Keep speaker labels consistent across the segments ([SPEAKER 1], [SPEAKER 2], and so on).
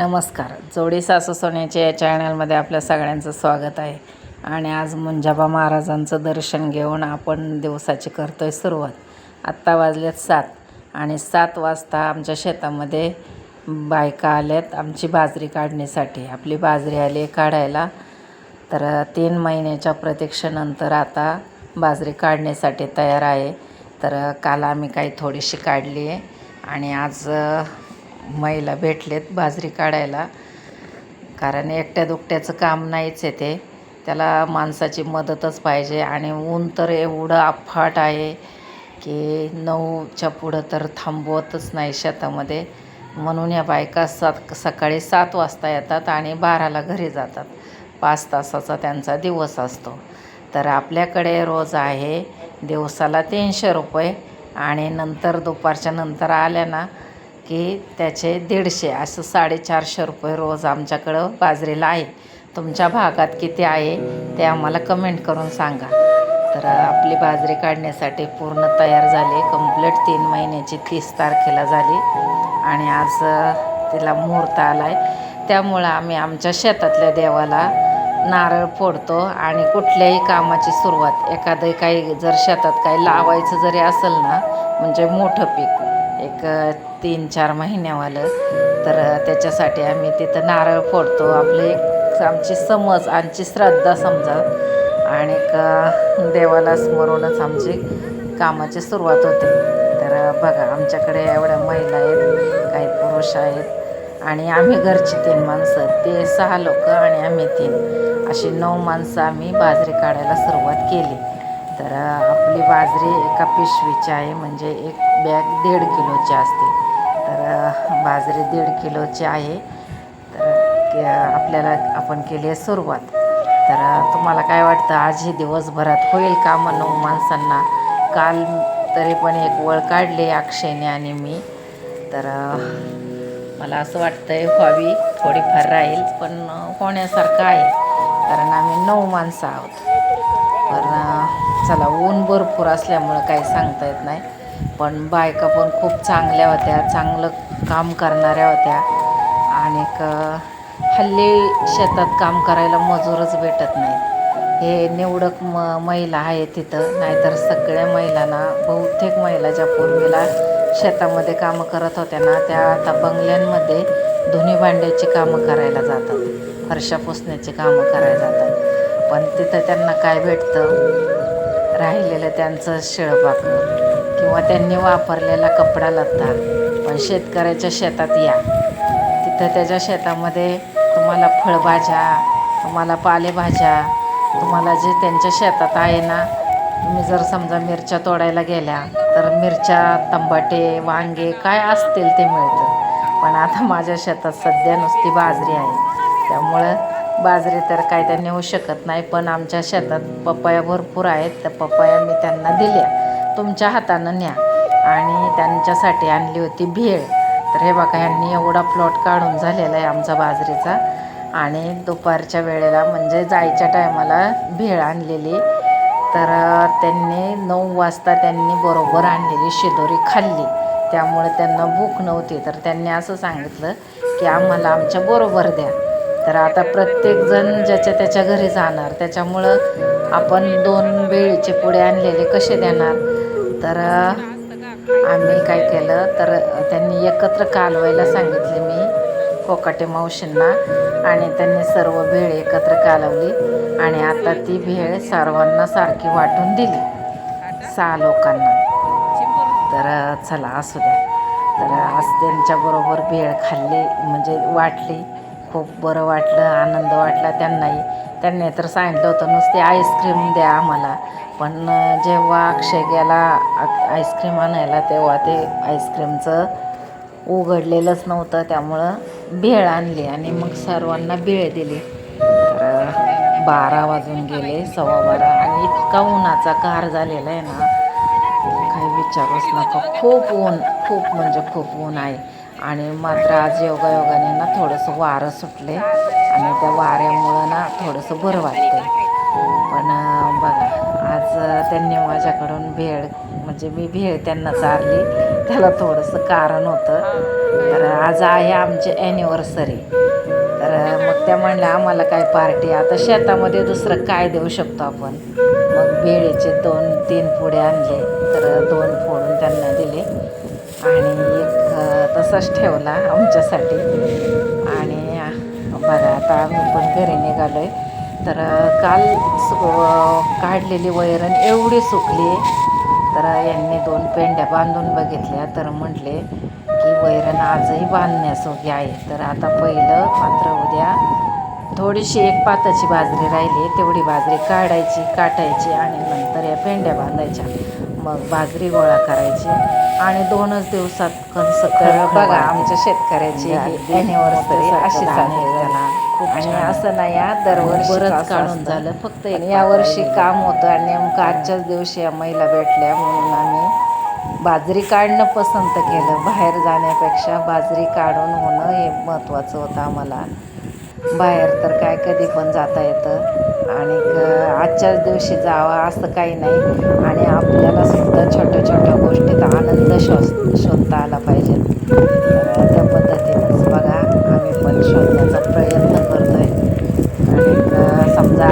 [SPEAKER 1] नमस्कार. जोडी सासू सोन्याच्या या चॅनलमध्ये आपल्या सगळ्यांचं स्वागत आहे. आणि आज मुंजाबा महाराजांचं दर्शन घेऊन आपण दिवसाची करतो आहे सुरुवात. आत्ता वाजलेत सात आणि सात वाजता आमच्या शेतामध्ये बायका आल्यात आमची बाजरी काढण्यासाठी. आपली बाजरी आली काढायला. तर तीन महिन्याच्या प्रतीक्षेनंतर आता बाजरी काढण्यासाठी तयार आहे. तर काल आम्ही काही थोडीशी काढली आहे. आणि आज महिला भेटलेत बाजरी काढायला. कारण एकट्या दुकट्याचं काम नाहीच आहे ते. त्याला माणसाची मदतच पाहिजे. आणि ऊन तर एवढं अफाट आहे की नऊच्या पुढं तर थांबवतच नाही शेतामध्ये. म्हणून या बायका सात सकाळी सात वाजता येतात आणि बाराला घरी जातात. पाच तासाचा त्यांचा दिवस असतो. तर आपल्याकडे रोज आहे दिवसाला तीनशे रुपये. आणि नंतर दुपारच्या नंतर आल्या ना की त्याचे दीडशे असं साडेचारशे रुपये रोज आमच्याकडं बाजरीला आहे. तुमच्या भागात किती आहे ते आम्हाला कमेंट करून सांगा. तर आपली बाजरी काढण्यासाठी पूर्ण तयार झाली कंप्लीट तीन महिन्याची तीस तारखेला झाली. आणि आज तिला मुहूर्त आला आहे त्यामुळं आम्ही आमच्या शेतातल्या देवाला नारळ फोडतो आणि कुठल्याही कामाची सुरुवात एखादं काही जर शेतात काही लावायचं जरी असेल ना म्हणजे मोठं पीक. एक तीन चार महिन्यावालं. तर त्याच्यासाठी आम्ही तिथं नारळ फोडतो. आपले एक आमची समज आमची श्रद्धा समजा. आणि देवाला स्मरूनच आमची कामाची सुरुवात होते. तर बघा आमच्याकडे एवढ्या महिला आहेत काही पुरुष आहेत. आणि आम्ही घरची तीन माणसं. ते सहा लोक आणि आम्ही तीन. अशी नऊ माणसं आम्ही बाजरी काढायला सुरुवात केली. तर आपली बाजरी एका पिशवीची आहे म्हणजे एक बॅग दीड किलोची असते. तर बाजरी दीड किलोची आहे. तर आपल्याला आपण केली आहे सुरुवात. तर तुम्हाला काय वाटतं आजही दिवसभरात होईल का मग नऊ माणसांना? काल तरी पण एक वळ काढली अक्षयने आणि मी. तर मला असं वाटतं आहे व्हावी थोडीफार राहील पण होण्यासारखं आहे. कारण आम्ही नऊ माणसं आहोत. पण चला ऊन भरपूर असल्यामुळं काही सांगता येत नाही. पण बायका पण खूप चांगल्या होत्या चांगलं काम करणाऱ्या होत्या. आणि हल्ली शेतात काम करायला मजूरच भेटत नाहीत. हे निवडक म महिला आहे तिथं नाहीतर सगळ्या महिलांना बहुतेक महिला ज्या पूर्वीला शेतामध्ये कामं करत होत्या ना त्या आता बंगल्यांमध्ये धुणी भांड्याची कामं करायला जातात. फरशा पुसण्याची कामं करायला जातात. पण तिथं त्यांना काय भेटतं? राहिलेलं त्यांचं शिळपाकं किंवा त्यांनी वापरलेला कपडा लत्ता. पण शेतकऱ्याच्या शेतात या. तिथं त्याच्या शेतामध्ये तुम्हाला फळभाज्या तुम्हाला पालेभाज्या तुम्हाला जे त्यांच्या शेतात आहे ना तुम्ही जर समजा मिरच्या तोडायला गेल्या तर मिरच्या तंबाटे वांगे काय असतील ते मिळतं. पण आता माझ्या शेतात सध्या नुसती बाजरी आहे. त्यामुळं बाजरी तर काय त्या नेऊ शकत नाही पण आमच्या शेतात पपया भरपूर आहेत. तर पपया मी त्यांना दिल्या. तुमच्या हातानं न्या. आणि त्यांच्यासाठी आणली होती भेळ. तर हे बघा ह्यांनी एवढा प्लॉट काढून झालेला आहे आमचा बाजरीचा. आणि दुपारच्या वेळेला म्हणजे जायच्या टायमाला भेळ आणलेली. तर त्यांनी नऊ वाजता त्यांनी बरोबर आणलेली शिदोरी खाल्ली. त्यामुळे त्यांना भूक नव्हती. तर त्यांनी असं सांगितलं की आम्हाला आमच्या बरोबर द्या. तर आता प्रत्येकजण ज्याच्या त्याच्या घरी जाणार त्याच्यामुळं आपण दोन बेळीचे पुढे आणलेले कसे देणार? तर आम्ही काय केलं तर त्यांनी एकत्र कालवायला सांगितले मी कोकाटे मावशींना आणि त्यांनी सर्व भेळ एकत्र कालवली आणि आता ती भेळ सर्वांना सारखी वाटून दिली सहा लोकांना. तर चला असू द्या. तर आज त्यांच्याबरोबर भेळ खाल्ली म्हणजे वाटली. खूप बरं वाटलं आनंद वाटला त्यांनाही. त्यांनी तर सांगितलं होतं नुसते आईस्क्रीम द्या आम्हाला. पण जेव्हा अक्षय गेला आईस्क्रीम आणायला तेव्हा ते आईस्क्रीमचं उघडलेलंच नव्हतं. त्यामुळं भेळ आणली आणि मग सर्वांना भेळ दिली. तर बारा वाजून गेले सव्वा बारा. आणि इतका उन्हाचा कार झालेला आहे ना काही विचारूच नका. खूप ऊन खूप म्हणजे खूप ऊन आहे. आणि मात्र आज योगायोगाने ना थोडंसं वारं सुटले. आणि त्या वाऱ्यामुळं ना थोडंसं बरं वाटतंय. पण बघा आज त्यांनी माझ्याकडून भेळ म्हणजे मी भेळ त्यांना चारली. त्याला थोडंसं कारण होतं. तर आज आहे आमची ॲनिव्हर्सरी तर मग त्या म्हणल्या आम्हाला काय पार्टी आता शेतामध्ये दुसरं काय देऊ शकतो आपण? मग भेळेचे दोन तीन पुढे आणले. तर दोन फोडून त्यांना दिले. आणि एक तसाच ठेवला आमच्यासाठी. आणि बघा आता आम्ही पण घरी निघालो आहे तर काल सु- काढलेली वैरण एवढी सुकली. तर यांनी दोन पेंड्या बांधून बघितल्या. तर म्हटले की वैरण आजही बांधण्यासोगी आहे. तर आता पहिलं मात्र उद्या थोडीशी एक पाताची बाजरी राहिली. तेवढी बाजरी काढायची काटायची आणि नंतर या पेंड्या बांधायच्या. मग बाजरी गोळा करायची आणि दोनच दिवसात कणस बघा आमच्या शेतकऱ्याची ॲनिव्हर्सरी अशी चालली त्याला. आणि असं नाही या दरवर्षी बरंच काढून झालं फक्त या वर्षी काम होतं आणि नेमकं आजच्याच दिवशी या महिला भेटल्या म्हणून आम्ही बाजरी काढणं पसंत केलं. बाहेर जाण्यापेक्षा बाजरी काढून होणं हे महत्त्वाचं होतं आम्हाला. बाहेर तर काय कधी पण जाता येतं. आणि आजच्याच दिवशी जावं असं काही नाही. आणि आपल्याला सुद्धा छोट्या छोट्या गोष्टीत आनंद शोध शोधता आला पाहिजे. तर त्या पद्धतीनेच बघा आम्ही पण शोधण्याचा प्रयत्न करतोय. आणि समजा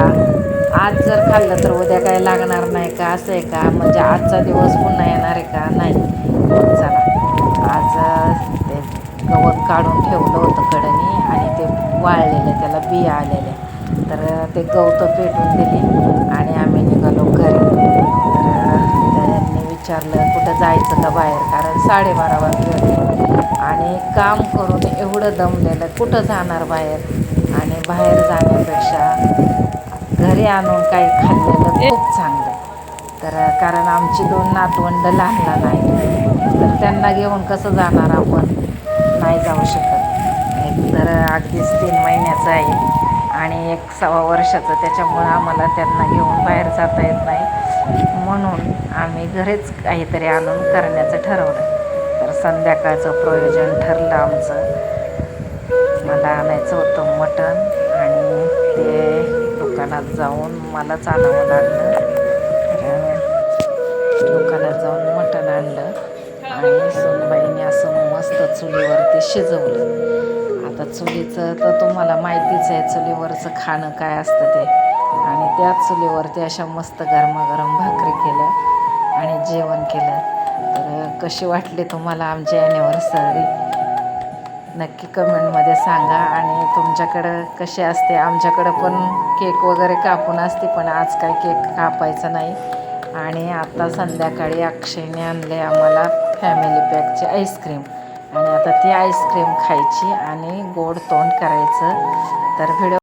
[SPEAKER 1] आज जर खाल्लं तर उद्या काय लागणार नाही का? असं आहे का? म्हणजे आजचा दिवस पुन्हा येणार आहे का? नाही. गवत काढून ठेवलं होतं कडनी आणि ते वाळलेलं त्याला बिया आलेले तर ते गवतं पेटून दिली आणि आम्ही निघालो घरी. तर त्यांनी विचारलं कुठं जायचं का बाहेर? कारण साडेबारा वाजले होते. आणि काम करून एवढं दमलेलं कुठं जाणार बाहेर? आणि बाहेर जाण्यापेक्षा घरी आणून काही खाल्लेलं खूप चांगलं. तर कारण आमची दोन नातवंड लहान लहान आहेत तर त्यांना घेऊन कसं जाणार आपण? नाही जाऊ शकत. एक तर अगदीच तीन महिन्याचं आहे. आणि एक सव्वा वर्षाचं त्याच्यामुळं आम्हाला त्यांना घेऊन बाहेर जाता येत नाही. म्हणून आम्ही घरीच काहीतरी आणून करण्याचं ठरवलं. तर संध्याकाळचं प्रयोजन ठरलं आमचं. मला आणायचं होतं मटण आणि ते दुकानात जाऊन मलाच आणावं लागलं. तर दुकानात जाऊन मटण आणलं. आणि सोनबाईने असं मस्त चुलीवरती शिजवलं. आता चुलीचं तर तुम्हाला माहितीच आहे चुलीवरचं खाणं काय असतं ते. आणि त्या चुलीवरती अशा मस्त गरमागरम भाकरी केल्या आणि जेवण केलं. तर कशी वाटली तुम्हाला आमची ॲनिव्हर्सरी नक्की कमेंटमध्ये सांगा. आणि तुमच्याकडं कसे असते? आमच्याकडं पण केक वगैरे कापून असते पण आज काय केक कापायचा नाही. आणि आता संध्याकाळी अक्षयने आणले आम्हाला. फॅमिली पॅकची आईस्क्रीम आणि आता ती आईस्क्रीम खायची आणि गोड तोंड करायचं. तर व्हिडिओ